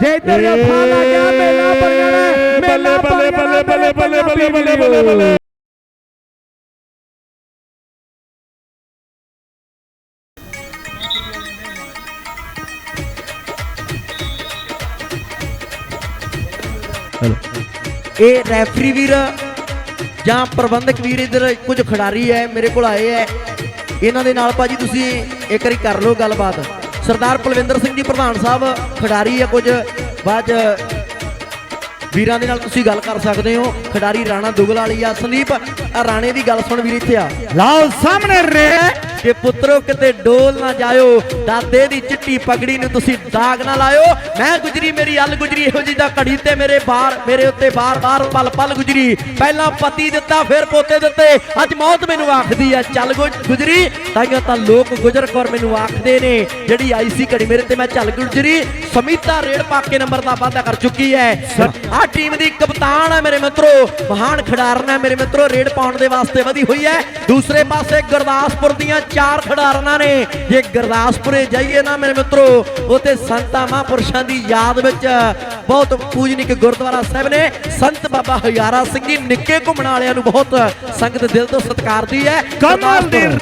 ਜੇ ਇੱਧਰ ਜਫਾ ਲੱਗ ਗਿਆ ਮੇਲਾ ਬਣ ਜਾਣਾ ਮੇਲਾ ਬੱਲੇ ਬੱਲੇ ਬੱਲੇ ਬੱਲੇ ਬੱਲੇ ਬੱਲੇ ਬੱਲੇ ਬੱਲੇ ਇਹ ਰੈਫਰੀ ਵੀਰ ਜਾਂ ਪ੍ਰਬੰਧਕ ਵੀਰ ਇਧਰ ਕੁਝ ਖਿਡਾਰੀ ਹੈ ਮੇਰੇ ਕੋਲ ਆਏ ਹੈ। ਇਹਨਾਂ ਦੇ ਨਾਲ ਭਾਜੀ ਤੁਸੀਂ ਇੱਕ ਵਾਰੀ ਕਰ ਲਓ ਗੱਲਬਾਤ। ਸਰਦਾਰ ਪਲਵਿੰਦਰ ਸਿੰਘ ਜੀ ਪ੍ਰਧਾਨ ਸਾਹਿਬ, ਖਿਡਾਰੀ ਆ ਕੁਝ। ਬਾਅਦ 'ਚ ਵੀਰਾਂ ਦੇ ਨਾਲ ਤੁਸੀਂ ਗੱਲ ਕਰ ਸਕਦੇ ਹੋ। ਖਿਡਾਰੀ ਰਾਣਾ ਦੁਗਲ ਵਾਲੀ ਆ। ਸੰਦੀਪ ਰਾਣੇ ਦੀ ਗੱਲ ਸੁਣ ਵੀਰ ਇੱਥੇ ਆ। ਲਓ ਸਾਹਮਣੇ ਰੇ ਕਿ ਪੁੱਤਰੋ ਕਿਤੇ ਡੋਲ ਨਾ ਜਾਇਓ, ਦਾਦੇ ਦੀ ਚਿੱਟੀ ਪਗੜੀ ਨੂੰ ਤੁਸੀਂ ਦਾਗ ਨਾ ਲਾਇਓ। ਮੈਂ ਗੁਜਰੀ ਮੇਰੀ ਅਲ ਗੁਜਰੀ, ਇਹੋ ਜੀ ਦਾ ਘੜੀ ਤੇ ਮੇਰੇ ਬਾਰ ਮੇਰੇ ਉੱਤੇ ਬਾਰ-ਬਾਰ ਪਲ ਪਲ ਗੁਜਰੀ। ਪਹਿਲਾਂ ਪਤੀ ਦਿੱਤਾ, ਫਿਰ ਪੋਤੇ ਦਿੱਤੇ। ਅੱਜ ਮੌਤ ਮੈਨੂੰ ਆਖਦੀ ਆ ਚੱਲ ਗੁਜਰੀ। ਤਾਈਆਂ ਤਾਂ ਲੋਕ ਗੁਜਰ ਕੌਰ ਮੈਨੂੰ ਆਖਦੇ ਨੇ, ਜਿਹੜੀ ਆਈ ਸੀ ਘੜੀ ਮੇਰੇ ਤੇ ਮੈਂ ਚੱਲ ਗੁਜਰੀ। ਸਮੀਤਾ ਰੇੜ ਪਾ ਕੇ ਨੰਬਰ ਦਾ ਵਾਅਦਾ ਕਰ ਚੁੱਕੀ ਹੈ। ਆਹ ਟੀਮ ਦੀ ਕਪਤਾਨ ਹੈ ਮੇਰੇ ਮਿੱਤਰੋ। ਮਹਾਨ ਖਿਡਾਰਨ ਹੈ ਮੇਰੇ ਮਿੱਤਰੋ। ਰੇੜ ਪਾਉਣ ਦੇ ਵਾਸਤੇ ਵਧੀ ਹੋਈ ਹੈ। ਦੂਸਰੇ ਪਾਸੇ ਗੁਰਦਾਸਪੁਰ ਦੀਆਂ ਚਾਰ ਖਿਡਾਰਨਾਂ ਨੇ। ਜੇ ਗੁਰਦਾਸਪੁਰੇ ਜਾਈਏ ਨਾ ਮੇਰੇ ਮਿੱਤਰੋ ਉਥੇ ਸੰਤਾਂ ਮਹਾਂਪੁਰਸ਼ਾਂ ਦੀ ਯਾਦ ਵਿੱਚ ਬਹੁਤ ਪੂਜਨੀਕ ਗੁਰਦੁਆਰਾ ਸਾਹਿਬ ਨੇ। ਸੰਤ ਬਾਬਾ ਹਜ਼ਾਰਾ ਸਿੰਘ ਜੀ ਨਿੱਕੇ ਘੁੰਮਣ ਵਾਲਿਆਂ ਨੂੰ ਬਹੁਤ ਸੰਗਤ ਦਿਲ ਤੋਂ ਸਤਿਕਾਰਦੀ ਹੈ।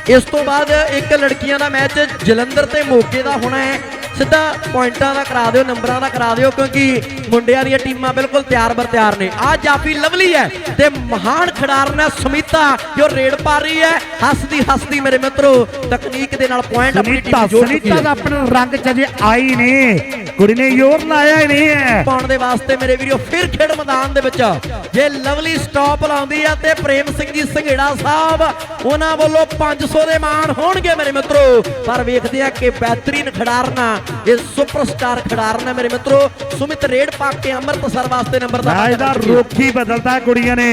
ਇਸ ਤੋਂ ਬਾਅਦ ਇੱਕ ਲੜਕੀਆਂ ਦਾ ਮੈਚ ਜਲੰਧਰ ਤੇ ਮੋਗੇ ਦਾ ਹੋਣਾ ਹੈ। ਸਿੱਧਾ ਪੁਆਇੰਟਾਂ ਦਾ ਕਰਾ ਦਿਓ ਨੰਬਰਾਂ ਦਾ ਕਰਾ ਦਿਓ ਕਿਉਂਕਿ ਮੁੰਡਿਆਂ ਦੀਆਂ ਟੀਮਾਂ ਬਿਲਕੁਲ ਤਿਆਰ ਬਰ ਤਿਆਰ ਨੇ। ਆ ਜਾਫੀ ਲਵਲੀ ਹੈ ਤੇ ਮਹਾਨ ਖਿਡਾਰਨ ਹੈ ਸਮੀਤਾ ਜੋ ਰੇਡ ਪਾ ਰਹੀ ਹੈ। ਹੱਸਦੀ ਹੱਸਦੀ ਮੇਰੇ ਮਿੱਤਰੋ ਤਕਨੀਕ ਦੇ ਨਾਲ ਪੁਆਇੰਟ ਆਪਣੀ ਟੀਮ ਜੋੜ ਚੁੱਕੀ ਸੁਨੀਤਾ ਹੈ। ਦਾ ਆਪਣਾ ਰੰਗ ਚ ਅਜੇ ਆਈ ਨਹੀਂ ਕੁੜੀ ਨੇ ਜ਼ੋਰ ਲਾਇਆ ਹੀ ਨਹੀਂ ਹੈ। ਪਾਉਣ ਦੇ ਵਾਸਤੇ ਮੇਰੇ ਵੀਰੋ ਫਿਰ ਖੇਡ ਮੈਦਾਨ ਦੇ ਵਿੱਚ ਜੇ ਲਵਲੀ ਸਟਾਪ ਲਾਉਂਦੀ ਆ ਤੇ ਪ੍ਰੇਮ ਸਿੰਘ ਜੀ ਸੰਘੇੜਾ ਸਾਹਿਬ ਉਹਨਾਂ ਵੱਲੋਂ 500 ਦੇ ਮਾਣ ਹੋਣਗੇ ਮੇਰੇ ਮਿੱਤਰੋ। ਪਰ ਵੇਖਦੇ ਆ ਕਿ ਬਿਹਤਰੀਨ ਖਿਡਾਰਨਾ ਇਹ ਸੁਪਰਸਟਾਰ ਖਿਡਾਰਨਾ ਮੇਰੇ ਮਿੱਤਰੋ। ਸੁਮਿਤ ਰੇਡ ਪਾ ਕੇ ਅੰਮ੍ਰਿਤਸਰ ਵਾਸਤੇ ਨੰਬਰ ਦਾ ਰਾਜ ਦਾ ਰੋਖੀ ਬਦਲਦਾ ਕੁੜੀਆਂ ਨੇ।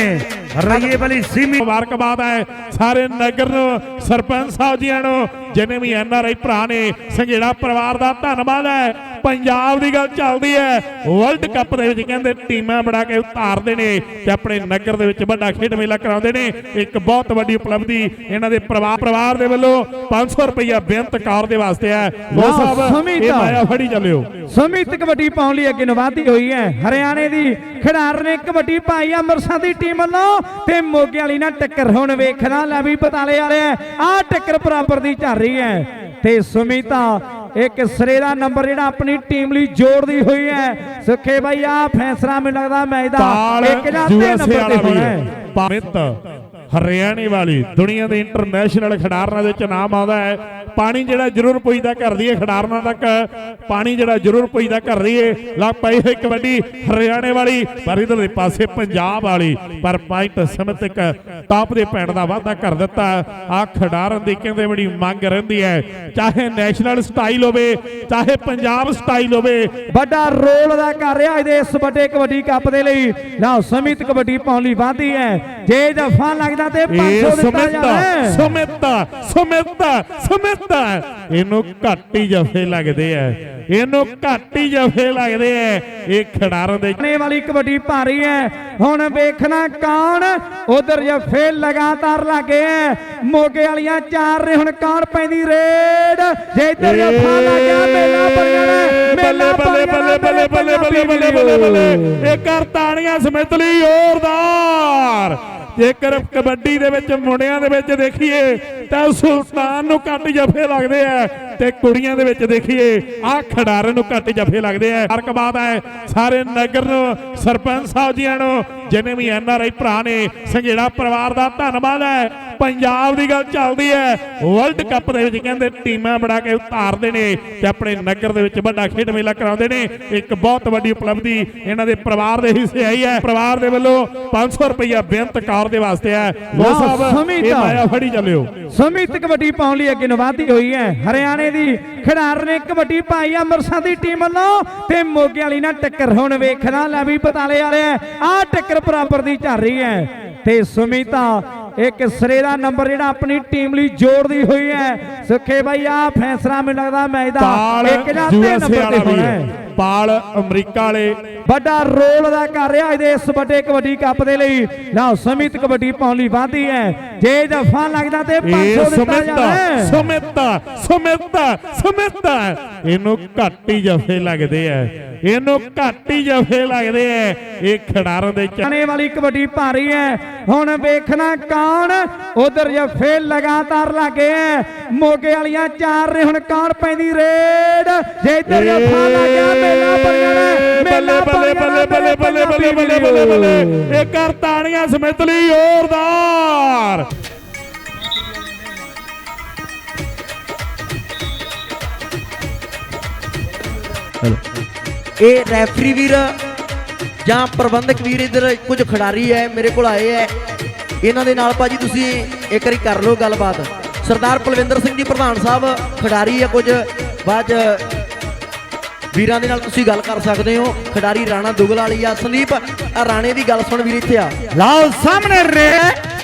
ਰਈਏ ਵਾਲੀ ਸੀਮੀ ਮੁਬਾਰਕਬਾਦ ਹੈ। ਸਾਰੇ ਨਗਰ ਨੂੰ ਸਰਪੰਚ ਸਾਹਿਬ ਜੀਆਂ ਨੂੰ ਜਿਨੇ ਵੀ ਐਨ ਆਰ ਆਈ ਭਰਾ ਨੇ ਸੰਘੇੜਾ ਪਰਿਵਾਰ ਦਾ ਧੰਨਵਾਦ ਹੈ। ਪੰਜਾਬ ਦੀ ਗੱਲ ਚੱਲਦੀ ਹੈ। ਵਰਲਡ ਕੱਪ ਦੇ ਵਿੱਚ ਕਹਿੰਦੇ ਟੀਮਾਂ ਬਣਾ ਕੇ ਉਤਾਰਦੇ ਨੇ ਤੇ ਆਪਣੇ ਨਗਰ ਦੇ ਵਿੱਚ ਵੱਡਾ ਖੇਡ ਮੇਲਾ ਕਰਾਉਂਦੇ ਨੇ। ਇੱਕ ਬਹੁਤ ਵੱਡੀ ਉਪਲਬਧੀ ਇਹਨਾਂ ਦੇ ਪਰਿਵਾਰ ਪਰਿਵਾਰ ਦੇ ਵੱਲੋਂ 500 ਰੁਪਇਆ ਬੇਨਤ ਕਾਰ ਦੇ ਵਾਸਤੇ ਹੈ। ਵਾਹ, ਸਾਹਿਬ ਇਹ। ਮਾਇਆ ਫੜੀ ਚੱਲਿਓ। ਸਮਿਤ ਕਬੱਡੀ ਪਾਉਣ ਲਈ ਅੱਗੇ ਨਵਾਦੀ ਹੋਈ ਹੈ। ਹਰਿਆਣੇ ਦੀ ਖਿਡਾਰ ਨੇ ਕਬੱਡੀ ਪਾਈ ਅੰਮ੍ਰਿਤਸਰ ਦੀ ਟੀਮ ਵੱਲੋਂ ਤੇ ਮੋਗੇ ਵਾਲੀ ਨਾਲ ਟੱਕਰ ਹੁਣ ਵੇਖਣਾ ਲੈ ਵੀ ਬਤਾਲੇ ਵਾਲੇ ਆ। ਟੱਕਰ ਬਰਾਬਰ ਦੀ ਚੱਲ ਰਹੀ ਹੈ। ਤੇ ਸੁਮੀਤਾ ਇੱਕ ਸਿਰੇ ਦਾ ਨੰਬਰ ਜਿਹੜਾ ਆਪਣੀ ਟੀਮ ਲਈ ਜੋੜਦੀ ਹੋਈ ਹੈ। ਸੁਖੇ ਬਾਈ ਆ ਫੈਸਲਾ ਮੈਨੂੰ ਲੱਗਦਾ ਮੈਚ ਦਾ ਇੱਕ ਜਾਂ ਤੇ ਨੰਬਰ ਤੇ ਹੋਣਾ ਹੈ। ਪਾਮਿਤ ਹਰਿਆਣੇ ਵਾਲੀ ਦੁਨੀਆ ਦੇ ਇੰਟਰਨੈਸ਼ਨਲ ਖਿਡਾਰਨਾਂ ਦੇ ਵਿੱਚ ਨਾਮ ਆਉਂਦਾ ਹੈ। ਪਾਣੀ ਜਿਹੜਾ ਜ਼ਰੂਰ ਪੁੱਜਦਾ ਕਰਦੀ ਹੈ ਖਿਡਾਰਨਾਂ ਤੱਕ ਪਾਣੀ ਜਿਹੜਾ ਜ਼ਰੂਰ ਪੁੱਜਦਾ ਕਰਦੀ ਹੈ ਲੱਗ ਪਈ ਹੋਈ ਕਬੱਡੀ ਹਰਿਆਣੇ ਵਾਲੀ ਪਰ ਇਧਰ ਦੇ ਪਾਸੇ ਪੰਜਾਬ ਵਾਲੀ ਪਰ ਪੁਆਇੰਟ ਸਮਿਤ ਇੱਕ ਟਾਪ ਦੇ ਪੈਣ ਦਾ ਵਾਅਦਾ ਕਰ ਦਿੱਤਾ। ਆ ਖਿਡਾਰਨ ਦੀ ਕਹਿੰਦੇ ਬੜੀ ਮੰਗ ਰਹਿੰਦੀ ਹੈ। ਚਾਹੇ ਨੈਸ਼ਨਲ ਸਟਾਈਲ ਹੋਵੇ ਚਾਹੇ ਪੰਜਾਬ ਸਟਾਈਲ ਹੋਵੇ। ਵੱਡਾ ਰੋਲ ਅਦਾ ਕਰ ਰਿਹਾ ਇਹਦੇ ਇਸ ਵੱਡੇ ਕਬੱਡੀ ਕੱਪ ਦੇ ਲਈ। ਲਓ ਸਮਿਤ ਕਬੱਡੀ ਪਾਉਣ ਲਈ ਵਾਧੀ ਹੈ। ਜੇ ਦਫਾ ਲੱਗਦਾ ਤੇ 500 ਇਹ ਦਿੱਤਾ ਸੁਮਿਤ ਜਾਵੇ ਸੁਮਿਤ ਸੁਮਿਤ ਦਿੱਤਾ ਇਹਨੂੰ ਘੱਟ ਹੀ ਜਫੇ ਲੱਗਦੇ ਐ। ਇਹਨੂੰ ਘੱਟ ਹੀ ਜਫੇ ਲੱਗਦੇ ਐ। ਇਹ ਖਿਡਾਰਨ ਦੇ ਨੇ ਵਾਲੀ ਕਬੱਡੀ ਭਾਰੀ ਐ। ਹੁਣ ਵੇਖਣਾ ਕੌਣ? ਉਧਰ ਜਫੇ ਲਗਾਤਾਰ ਲੱਗੇ ਐ। ਮੋਗੇ ਵਾਲੀਆਂ ਚਾਰ ਨੇ ਹੁਣ ਕੌਣ ਪੈਂਦੀ ਰੇਡ? ਜੇ ਇਧਰ ਜਫਾ ਲੱਗਿਆ ਮੇਲਾ ਬੱਲੇ ਬੱਲੇ ਬੱਲੇ ਬੱਲੇ ਬੱਲੇ ਬੱਲੇ ਬੱਲੇ ਇਹ ਕਰਤਾਨੀਆਂ ਸਮਿਤ ਲਈ ਜ਼ੋਰਦਾਰ। ਜੇਕਰ ਕਬੱਡੀ ਦੇ ਵਿੱਚ ਮੁੰਡਿਆਂ ਦੇ ਵਿੱਚ ਦੇਖੀਏ, ਤਾਂ ਸੁਲਤਾਨ ਨੂੰ ਘੱਟ ਜਫੇ ਲੱਗਦੇ ਆ ਤੇ ਕੁੜੀਆਂ ਦੇ ਵਿੱਚ ਦੇਖੀਏ ਆਹ ਖਿਡਾਰਨ ਨੂੰ ਘੱਟ ਜਫੇ ਲੱਗਦੇ ਆ। ਫਰਕਬਾਦ ਹੈ। ਸਾਰੇ ਨਗਰ ਨੂੰ, ਸਰਪੰਚ ਸਾਹਿਬ ਜੀਆਂ ਨੂੰ, ਜਿਨੇ ਵੀ ਐਨ ਆਰ ਆਈ ਭਰਾ ਨੇ, ਸੰਘੇੜਾ ਪਰਿਵਾਰ ਦਾ ਧੰਨਵਾਦ ਹੈ। ਪੰਜਾਬ ਦੀ ਗੱਲ ਚੱਲਦੀ ਹੈ। ਵਰਲਡ ਕੱਪ ਦੇ ਵਿੱਚ ਕਹਿੰਦੇ ਟੀਮਾਂ ਬਣਾ ਕੇ ਉਤਾਰਦੇ ਨੇ ਤੇ ਆਪਣੇ ਨਗਰ ਦੇ ਵਿੱਚ ਵੱਡਾ ਖੇਡ ਮੇਲਾ ਕਰਾਉਂਦੇ ਨੇ। ਇੱਕ ਬਹੁਤ ਵੱਡੀ ਉਪਲਬਧੀ ਇਹਨਾਂ ਦੇ ਪਰਿਵਾਰ ਦੇ ਹਿੱਸੇ ਆਈ ਹੈ। ਪਰਿਵਾਰ ਦੇ ਵੱਲੋਂ 500 ਰੁਪਇਆ ਬੇਨਤ ਕਾਰ ਦੇ ਵਾਸਤੇ ਹੈ। ਸਾਹਿਬ ਇਹ ਸਮੀਤਾ। ਮਾਇਆ ਫੜੀ ਚੱਲਿਓ। ਸਮਿਤ ਕਬੱਡੀ ਪਾਉਣ ਲਈ ਅੱਗੇ ਨਵਾਦੀ ਹੋਈ ਹੈ। ਹਰਿਆਣੇ ਦੀ ਖਿਡਾਰ ਨੇ ਕਬੱਡੀ ਪਾਈ ਆ ਅੰਮ੍ਰਿਤਸਰ ਦੀ ਟੀਮ ਵੱਲੋਂ ਤੇ ਮੋਗੇ ਵਾਲੀ ਨਾਲ ਟੱਕਰ ਹੁਣ ਵੇਖਣਾ। ਲੈ ਵੀ ਬਤਾਲੇ ਵਾਲੇ ਆ। ਟੱਕਰ ਬਰਾਬਰ ਦੀ ਚੱਲ ਰਹੀ ਹੈ। ਤੇ ਸੁਮੀਤਾ ਇੱਕ ਸਿਰੇ ਦਾ ਨੰਬਰ ਜਿਹੜਾ ਆਪਣੀ ਟੀਮ ਲਈ ਜੋੜਦੀ ਹੋਈ ਹੈ। ਸੁਖੇ ਬਾਈ ਆ ਫੈਸਲਾ ਮੈਨੂੰ ਲੱਗਦਾ ਮੈਚ ਦਾ ਇੱਕ ਜਾਂ ਤੇ ਨੰਬਰ ਤੇ ਹੋਣਾ ਹੈ। ਪਾਲ ਅਮਰੀਕਾ ਵਾਲੇ। ਵੱਡਾ ਰੋਲ ਅਦਾ ਕਰ ਰਿਹਾ ਇਹਦੇ ਇਸ ਵੱਡੇ ਕਬੱਡੀ ਕੱਪ ਦੇ ਲਈ। ਲਓ ਸਮਿਤ ਕਬੱਡੀ ਪਾਉਣ ਲਈ ਵਾਧੀ ਹੈ। ਜੇ ਦਫਾ ਲੱਗਦਾ ਤੇ 500 ਇਹ ਦਿੱਤਾ ਜਾਵੇ ਸੁਮਿਤ ਸੁਮਿਤ ਸੁਮਿਤ ਇਹਨੂੰ ਘੱਟ ਹੀ ਜਫੇ ਲੱਗਦੇ ਆ। ਇਹਨੂੰ ਘੱਟ ਹੀ ਜਫੇ ਲੱਗਦੇ ਐ। ਇਹ ਖਿਡਾਰਨ ਦੇ ਚ ਆਣੇ ਵਾਲੀ ਕਬੱਡੀ ਭਾਰੀ ਹੈ ਹੁਣ ਵੇਖਣਾ ਕੌਣ? ਉਧਰ ਜਫੇ ਲਗਾਤਾਰ ਲੱਗੇ ਹੈ ਮੋਗੇ ਵਾਲੀਆਂ ਚਾਰ ਨੇ ਹੁਣ ਕੌਣ ਪੈਂਦੀ ਰੇਡ? ਜੇ ਇੱਧਰ ਜਫਾ ਲੱਗ ਗਿਆ ਮੇਲਾ ਬਣ ਜਾਣਾ ਬੱਲੇ ਬੱਲੇ ਬੱਲੇ ਬੱਲੇ ਬੱਲੇ ਬੱਲੇ ਬੱਲੇ ਬੱਲੇ ਇਹ ਕਰ ਤਾੜੀਆਂ ਸਮਿਤ ਲਈ ਜ਼ੋਰਦਾਰ। ਇਹ ਰੈਫਰੀ ਵੀਰ ਜਾਂ ਪ੍ਰਬੰਧਕ ਵੀਰ ਇੱਧਰ ਕੁਝ ਖਿਡਾਰੀ ਹੈ ਮੇਰੇ ਕੋਲ ਆਏ ਹੈ ਇਹਨਾਂ ਦੇ ਨਾਲ ਭਾਜੀ ਤੁਸੀਂ ਇੱਕ ਵਾਰੀ ਕਰ ਲਓ ਗੱਲਬਾਤ। ਸਰਦਾਰ ਕੁਲਵਿੰਦਰ ਸਿੰਘ ਜੀ ਪ੍ਰਧਾਨ ਸਾਹਿਬ, ਖਿਡਾਰੀ ਹੈ ਕੁਝ। ਬਾਅਦ 'ਚ ਵੀਰਾਂ ਦੇ ਨਾਲ ਤੁਸੀਂ ਗੱਲ ਕਰ ਸਕਦੇ ਹੋ। ਖਿਡਾਰੀ ਰਾਣਾ ਦੁਗਲ ਵਾਲੀ ਆ, ਸੰਦੀਪ ਆ ਰਾਣੇ ਦੀ ਗੱਲ ਸੁਣ ਵੀਰ ਇੱਥੇ ਆ। ਲਓ ਸਾਹਮਣੇ ਰੇ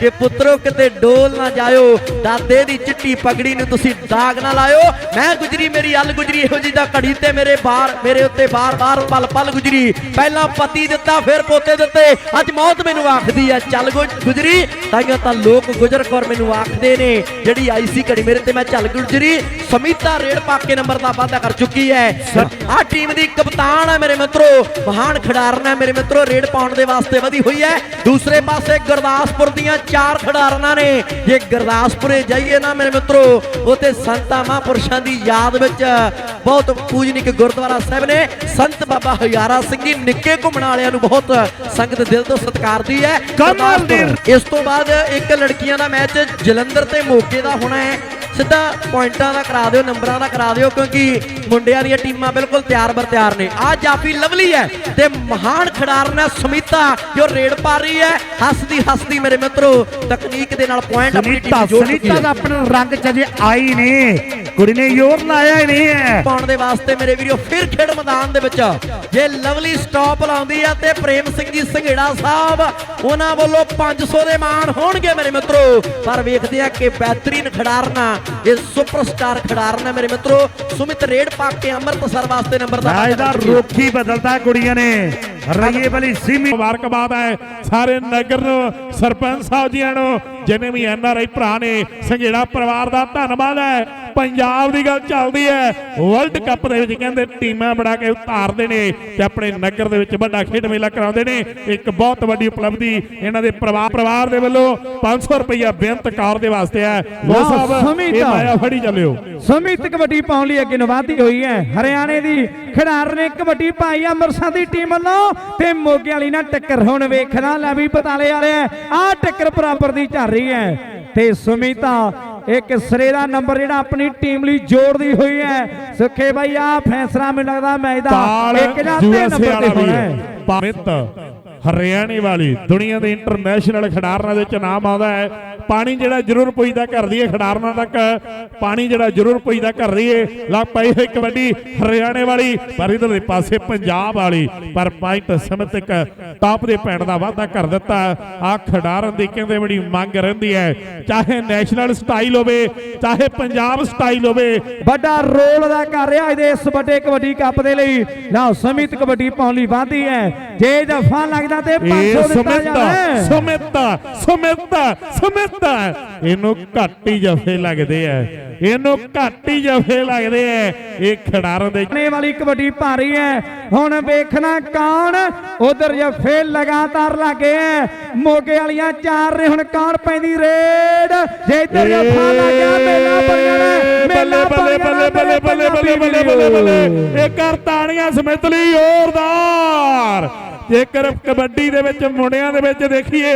ਕਿ ਪੁੱਤਰੋ ਕਿਤੇ ਡੋਲ ਨਾ ਜਾਇਓ ਦਾਦੇ ਦੀ ਚਿੱਟੀ ਪਗੜੀ ਨੂੰ ਤੁਸੀਂ ਦਾਗ ਨਾ ਲਾਇਓ। ਮੈਂ ਗੁਜਰੀ ਮੇਰੀ ਅਲ ਗੁਜਰੀ ਇਹੋ ਜੀ ਦਾ ਘੜੀ ਤੇ ਮੇਰੇ ਬਾਰ ਮੇਰੇ ਉੱਤੇ ਬਾਰ-ਬਾਰ ਪਲ ਪਲ ਗੁਜਰੀ। ਪਹਿਲਾਂ ਪਤੀ ਦਿੱਤਾ ਫਿਰ ਪੋਤੇ ਦਿੱਤੇ। ਅੱਜ ਮੌਤ ਮੈਨੂੰ ਆਖਦੀ ਆ ਚੱਲ ਗੁਜ- ਗੁਜਰੀ। ਤਾਈਓ ਤਾਂ ਲੋਕ ਗੁਜਰ ਕੌਰ ਮੈਨੂੰ ਆਖਦੇ ਨੇ ਜਿਹੜੀ ਆਈ ਸੀ ਘੜੀ ਮੇਰੇ ਤੇ ਮੈਂ ਚੱਲ ਗੁਜਰੀ। ਸਮੀਤਾ ਰੇਡ ਪਾ ਕੇ ਨੰਬਰ ਦਾ ਵਾਅਦਾ ਕਰ ਚੁੱਕੀ ਹੈ ਆ ਟੀਮ ਦੀ ਕਪਤਾਨ ਹੈ ਮੇਰੇ ਮਿੱਤਰੋ। ਮਹਾਨ ਖਿਡਾਰਨ ਹੈ ਮੇਰੇ ਮਿੱਤਰੋ ਰੇਡ ਪਾਉਣ ਦੇ ਵਾਸਤੇ ਵਧੀ ਹੋਈ ਹੈ ਦੂਸਰੇ ਪਾਸੇ ਗੁਰਦਾਸਪੁਰ ਦੀਆਂ ਚਾਰ ਖਿਡਾਰਨਾਂ ਨੇ। ਜੇ ਗੁਰਦਾਸਪੁਰੇ ਜਾਈਏ ਨਾ ਮੇਰੇ ਮਿੱਤਰੋ ਉਥੇ ਸੰਤਾਂ ਮਹਾਂਪੁਰਸ਼ਾਂ ਦੀ ਯਾਦ ਵਿੱਚ ਬਹੁਤ ਪੂਜਨਿਕ ਗੁਰਦੁਆਰਾ ਸਾਹਿਬ ਨੇ। ਸੰਤ ਬਾਬਾ ਹਜ਼ਾਰਾ ਸਿੰਘ ਜੀ ਨਿੱਕੇ ਘੁੰਮਣ ਵਾਲਿਆਂ ਨੂੰ ਬਹੁਤ ਸੰਗਤ ਦਿਲ ਤੋਂ ਸਤਿਕਾਰਦੀ ਹੈ। ਇਸ ਤੋਂ ਬਾਅਦ ਇੱਕ ਲੜਕੀਆਂ ਦਾ ਮੈਚ ਜਲੰਧਰ ਤੇ ਮੋਗੇ ਦਾ ਹੋਣਾ ਹੈ। ਸਿੱਧਾ ਪੁਆਇੰਟਾਂ ਦਾ ਕਰਾ ਦਿਓ ਨੰਬਰਾਂ ਦਾ ਕਰਾ ਦਿਓ ਕਿਉਂਕਿ ਮੁੰਡਿਆਂ ਦੀਆਂ ਟੀਮਾਂ ਬਿਲਕੁਲ ਤਿਆਰ ਬਰ ਤਿਆਰ ਨੇ। ਆ ਜਾਫੀ ਲਵਲੀ ਹੈ ਤੇ ਮਹਾਨ ਖਿਡਾਰਨ ਹੈ ਸਮੀਤਾ ਜੋ ਰੇਡ ਪਾ ਰਹੀ ਹੈ। ਹੱਸਦੀ ਹੱਸਦੀ ਮੇਰੇ ਮਿੱਤਰੋ ਤਕਨੀਕ ਦੇ ਨਾਲ ਪੁਆਇੰਟ ਆਪਣੀ ਟੀਮ ਸੁਨੀਤਾ ਨੂੰ ਜੋੜ ਚੁੱਕੀ ਸੁਨੀਤਾ ਹੈ। ਦਾ ਆਪਣਾ ਰੰਗ ਚ ਅਜੇ ਆਈ ਨਹੀਂ। ਕੁੜੀ ਨੇ ਜ਼ੋਰ ਲਾਇਆ ਹੀ ਨਹੀਂ ਹੈ। ਪਾਉਣ ਦੇ ਵਾਸਤੇ ਮੇਰੇ ਵੀਰੋ ਫਿਰ ਖੇਡ ਮੈਦਾਨ ਦੇ ਵਿੱਚ। ਜੇ ਲਵਲੀ ਸਟਾਪ ਲਾਉਂਦੀ ਆ ਤੇ ਪ੍ਰੇਮ ਸਿੰਘ ਜੀ ਸੰਘੇੜਾ ਸਾਹਿਬ ਉਹਨਾਂ ਵੱਲੋਂ 500 ਦੇ ਮਾਣ ਹੋਣਗੇ ਮੇਰੇ ਮਿੱਤਰੋ। ਪਰ ਵੇਖਦੇ ਆ ਕਿ ਬਿਹਤਰੀਨ ਖਿਡਾਰਨਾ ਇਹ ਸੁਪਰਸਟਾਰ ਖਿਡਾਰਨ ਹੈ ਮੇਰੇ ਮਿੱਤਰੋ ਸੁਮਿਤ ਰੇਡ ਪਾ ਕੇ ਅੰਮ੍ਰਿਤਸਰ ਵਾਸਤੇ ਨੰਬਰ ਦਾ ਮੈਚ ਦਾ ਰੋਖੀ ਬਦਲਦਾ ਕੁੜੀਆਂ ਨੇ। ਰਈਏ ਵਾਲੀ ਸੀਮੀ ਮੁਬਾਰਕਬਾਦ ਹੈ। ਸਾਰੇ ਨਗਰ ਨੂੰ ਸਰਪੰਚ ਸਾਹਿਬ ਜੀਆਂ ਨੂੰ ਜਿਨੇ ਵੀ ਐਨ ਆਰ ਆਈ ਭਰਾ ਨੇ ਸੰਘੇੜਾ ਪਰਿਵਾਰ ਦਾ ਧੰਨਵਾਦ ਹੈ। ਪੰਜਾਬ ਦੀ ਗੱਲ ਚੱਲਦੀ ਹੈ। ਵਰਲਡ ਕੱਪ ਦੇ ਵਿੱਚ ਕਹਿੰਦੇ ਟੀਮਾਂ ਬਣਾ ਕੇ ਉਤਾਰਦੇ ਨੇ ਤੇ ਆਪਣੇ ਨਗਰ ਦੇ ਵਿੱਚ ਵੱਡਾ ਖੇਡ ਮੇਲਾ ਕਰਾਉਂਦੇ ਨੇ। ਇੱਕ ਬਹੁਤ ਵੱਡੀ ਉਪਲਬਧੀ ਇਹਨਾਂ ਦੇ ਪਰਿਵਾਰ ਪਰਿਵਾਰ ਦੇ ਵੱਲੋਂ 500 ਰੁਪਈਆ ਬੇਅੰਤ ਕਾਰ ਦੇ ਵਾਸਤੇ ਹੈ। ਸਮੀਤਾ। ਮਾਇਆ ਫੜੀ ਚੱਲਿਓ। ਸਮਿਤ ਕਬੱਡੀ ਪਾਉਣ ਲਈ ਅੱਗੇ ਨਵਾਦੀ ਹੋਈ ਹੈ। ਹਰਿਆਣੇ ਦੀ ਖਿਡਾਰ ਨੇ ਕਬੱਡੀ ਪਾਈ ਅੰਮ੍ਰਿਤਸਰ ਦੀ ਟੀਮ ਵੱਲੋਂ ਤੇ ਮੋਗੇ ਵਾਲੀ ਨਾਲ ਟੱਕਰ। ਹੁਣ ਵੇਖਣਾ ਲੈ ਵੀ ਬਤਾਲੇ ਵਾਲੇ ਆ ਟੱਕਰ ਬਰਾਬਰ ਦੀ ਚੱਲ ਰਹੀ ਹੈ। ਤੇ ਸੁਮੀਤਾ ਇੱਕ ਸਿਰੇ ਦਾ ਨੰਬਰ ਜਿਹੜਾ ਆਪਣੀ ਟੀਮ ਲਈ ਜੋੜਦੀ ਹੋਈ ਹੈ। ਸੁਖੇ ਬਾਈ ਆ ਫੈਸਲਾ ਮੈਨੂੰ ਲੱਗਦਾ ਮੈਚ ਦਾ ਇੱਕ ਜਾਂ ਯੂਐਸਏ ਨੰਬਰ ਤੇ ਹੋਣਾ ਹੈ। ਹੈ। ਪਾਵਿੱਤ ਹਰਿਆਣੇ ਵਾਲੀ, ਦੁਨੀਆ ਦੇ ਇੰਟਰਨੈਸ਼ਨਲ ਖਿਡਾਰਨਾਂ ਦੇ ਵਿੱਚ ਨਾਮ ਆਉਂਦਾ ਹੈ। ਪਾਣੀ ਜਿਹੜਾ ਜ਼ਰੂਰ ਪੁੱਜਦਾ ਘਰ ਦੀ ਖਿਡਾਰਨਾਂ ਤੱਕ। ਪਾਣੀ ਜਿਹੜਾ ਜ਼ਰੂਰ ਪੁੱਜਦਾ ਘਰ ਦੀ ਲੱਗ ਪਈ ਹੋਈ ਕਬੱਡੀ ਹਰਿਆਣੇ ਵਾਲੀ, ਪਰ ਇਧਰਲੇ ਪਾਸੇ ਪੰਜਾਬ ਵਾਲੀ। ਪਰ ਪੁਆਇੰਟ ਸਮਿਤ ਇੱਕ ਟਾਪ ਦੇ ਪੈਣ ਦਾ ਵਾਅਦਾ ਕਰ ਦਿੱਤਾ। ਆ ਖਿਡਾਰਨ ਦੀ ਕਹਿੰਦੇ ਬੜੀ ਮੰਗ ਰਹਿੰਦੀ ਹੈ। ਚਾਹੇ ਨੈਸ਼ਨਲ ਸਟਾਈਲ ਹੋਵੇ, ਚਾਹੇ ਪੰਜਾਬ ਸਟਾਈਲ ਹੋਵੇ। ਵੱਡਾ ਰੋਲ ਅਦਾ ਕਰ ਰਿਹਾ ਇਹਦੇ ਇਸ ਵੱਡੇ ਕਬੱਡੀ ਕੱਪ ਦੇ ਲਈ। ਨਾ ਸਮਿਤ ਕਬੱਡੀ ਪਾਉਣ ਲਈ ਵਾਧੀ ਹੈ। ਜੇ ਦਫਾ ਲੱਗਦਾ ਇਹਨਾਂ ਦੇ 500 ਦਿੱਤਾ ਜਾਣਾ ਸਮੇਤਾ ਸਮੇਤਾ ਸਮੇਤਾ ਇਹਨੂੰ ਘੱਟ ਹੀ ਜਫੇ ਲੱਗਦੇ ਆ ਇਹਨੂੰ ਘੱਟ ਹੀ ਜਫੇ ਲੱਗਦੇ ਆ ਇਹ ਖਿਡਾਰ ਦੇ ਨੇ ਵਾਲੀ ਕਬੱਡੀ ਭਾਰੀ ਹੈ ਹੁਣ ਵੇਖਣਾ ਕੌਣ? ਉਧਰ ਜਫੇ ਲਗਾਤਾਰ ਲੱਗੇ ਆ ਮੋਗੇ ਵਾਲੀਆਂ ਚਾਰ ਨੇ ਹੁਣ ਕੌਣ ਪੈਂਦੀ? ਰੇਡ। ਜੇ ਇੱਧਰ ਜਫਾ ਲੱਗਿਆ ਮੇਲਾ ਬਣ ਮੇਲਾ ਬੱਲੇ ਬੱਲੇ ਬੱਲੇ ਬੱਲੇ ਬੱਲੇ ਬੱਲੇ ਬੱਲੇ ਇਹ ਕਰਤਾਨੀਆਂ ਸਮਿਤ ਲਈ ਜ਼ੋਰਦਾਰ। ਜੇਕਰ ਕਬੱਡੀ ਦੇ ਵਿੱਚ ਮੁੰਡਿਆਂ ਦੇ ਵਿੱਚ ਦੇਖੀਏ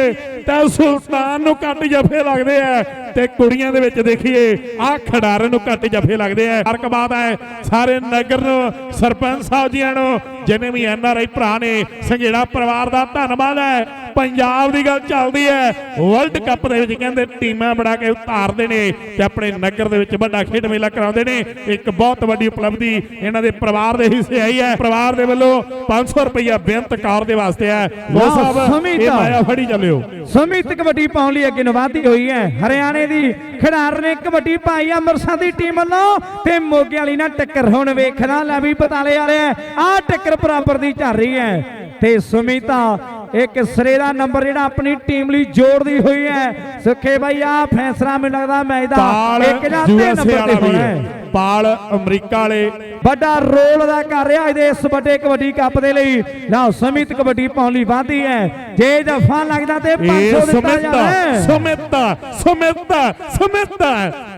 ਤਾਂ ਸੁਲਤਾਨ ਨੂੰ ਘੱਟ ਜਫੇ ਲੱਗਦੇ ਆ। ਤੇ ਕੁੜੀਆਂ ਦੇ ਵਿੱਚ ਦੇਖੀਏ ਆਹ ਖਿਡਾਰਨ ਨੂੰ ਘੱਟ ਜਫੇ ਲੱਗਦੇ ਆ। ਫਰਕਬਾਦ ਹੈ ਸਾਰੇ ਨਗਰ ਨੂੰ ਸਰਪੰਚ ਸਾਹਿਬ ਜੀਆਂ ਨੂੰ ਜਿਨੇ ਵੀ ਐਨ ਆਰ ਆਈ ਭਰਾ ਨੇ ਸੰਘੇੜਾ ਪਰਿਵਾਰ ਦਾ ਧੰਨਵਾਦ ਹੈ। ਪੰਜਾਬ ਦੀ ਗੱਲ ਚੱਲਦੀ ਹੈ ਵਰਲਡ ਕੱਪ ਦੇ ਵਿੱਚ ਕਹਿੰਦੇ ਟੀਮਾਂ ਬਣਾ ਕੇ ਉਤਾਰਦੇ ਨੇ ਤੇ ਆਪਣੇ ਨਗਰ ਦੇ ਵਿੱਚ ਵੱਡਾ ਖੇਡ ਮੇਲਾ ਕਰਾਉਂਦੇ ਨੇ। ਇੱਕ ਬਹੁਤ ਵੱਡੀ ਉਪਲਬਧੀ ਇਹਨਾਂ ਦੇ ਪਰਿਵਾਰ ਦੇ ਹਿੱਸੇ ਆਈ ਹੈ। ਪਰਿਵਾਰ ਦੇ ਵੱਲੋਂ 500 ਰੁਪਈਆ ਬੇਅੰਤ ਕਾਰ ਦੇ ਵਾਸਤੇ ਹੈ। ਲੋ ਸਾਹਿਬ ਇਹ। ਮਾਇਆ ਫੜੀ ਚੱਲਿਓ। ਸੁਮਿਤ ਕਬੱਡੀ ਪਾਉਣ ਲਈ ਅੱਗੇ ਨੂੰ ਨਵਾਦੀ ਹੋਈ ਹੈ। ਹਰਿਆਣੇ ਦੀ ਖਿਡਾਰ ਨੇ ਕਬੱਡੀ ਪਾਈ ਅੰਮ੍ਰਿਤਸਰ ਦੀ ਟੀਮ ਵੱਲੋਂ। ਤੇ ਮੋਗੇ ਵਾਲੀ ਨਾਲ ਟੱਕਰ ਹੁਣ ਵੇਖਣਾ ਲੈ ਵੀ ਬਤਾਲੇ ਵਾਲੇ ਆ। ਟੱਕਰ ਬਰਾਬਰ ਦੀ ਚੱਲ ਰਹੀ ਹੈ। ਤੇ ਸੁਮਿਤਾ ਇੱਕ ਸਿਰੇ ਦਾ ਨੰਬਰ ਜਿਹੜਾ ਆਪਣੀ ਟੀਮ ਲਈ ਜੋੜਦੀ ਹੋਈ ਹੈ। ਸੁੱਖੇ ਬਾਈ ਆ ਫੈਸਲਾ ਮੈਨੂੰ ਲੱਗਦਾ ਮੈਚ ਦਾ ਇੱਕ ਜਾਂ ਯੂਐਸਏ ਨੰਬਰ ਤੇ ਹੋਣਾ ਪਾਲ ਅਮਰੀਕਾ ਵਾਲੇ। ਵੱਡਾ ਰੋਲ ਅਦਾ ਕਰ ਰਿਹਾ ਇਹਦੇ ਇਸ ਵੱਡੇ ਕਬੱਡੀ ਕੱਪ ਦੇ ਲਈ। ਲਓ ਸਮਿਤ ਕਬੱਡੀ ਪਾਉਣ ਲਈ ਵਾਧੀ ਹੈ। ਜੇ ਦਫਾ ਲੱਗਦਾ ਤੇ 500 ਇਹ ਦਿੱਤਾ ਸਮਿਤ ਜਾਵੇ ਸਮਿਤ ਸਮਿਤ ਸਮਿਤ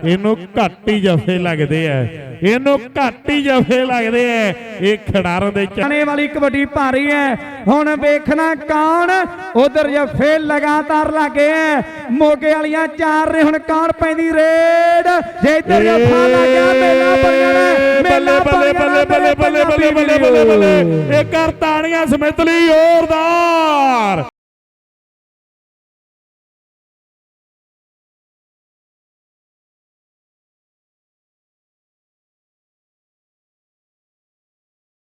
ਇਹਨੂੰ ਘੱਟ ਹੀ ਜਫੇ ਲੱਗਦੇ ਆ। ਇਹਨੂੰ ਘੱਟ ਹੀ ਜਫੇ ਲੱਗਦੇ ਐ। ਇਹ ਖਿਡਾਰਨ ਦੇ ਚਾਣੇ ਵਾਲੀ ਕਬੱਡੀ ਭਾਰੀ ਐ। ਹੁਣ ਵੇਖਣਾ ਕੌਣ? ਉਧਰ ਜਫੇ ਲਗਾਤਾਰ ਲੱਗੇ ਐ। ਮੋਗੇ ਵਾਲੀਆਂ ਚਾਰ ਨੇ ਹੁਣ ਕੌਣ ਪੈਂਦੀ? ਰੇਡ। ਜੇ ਇਧਰ ਜਫਾ ਲੱਗਿਆ ਮੇਲਾ ਬਣ ਜਾਣਾ ਮੇਲਾ ਬੱਲੇ ਬੱਲੇ ਬੱਲੇ ਬੱਲੇ ਬੱਲੇ ਬੱਲੇ ਇਹ ਕਰ ਤਾਣੀਆਂ ਸਮਿਤ ਲਈ ਜ਼ੋਰਦਾਰ।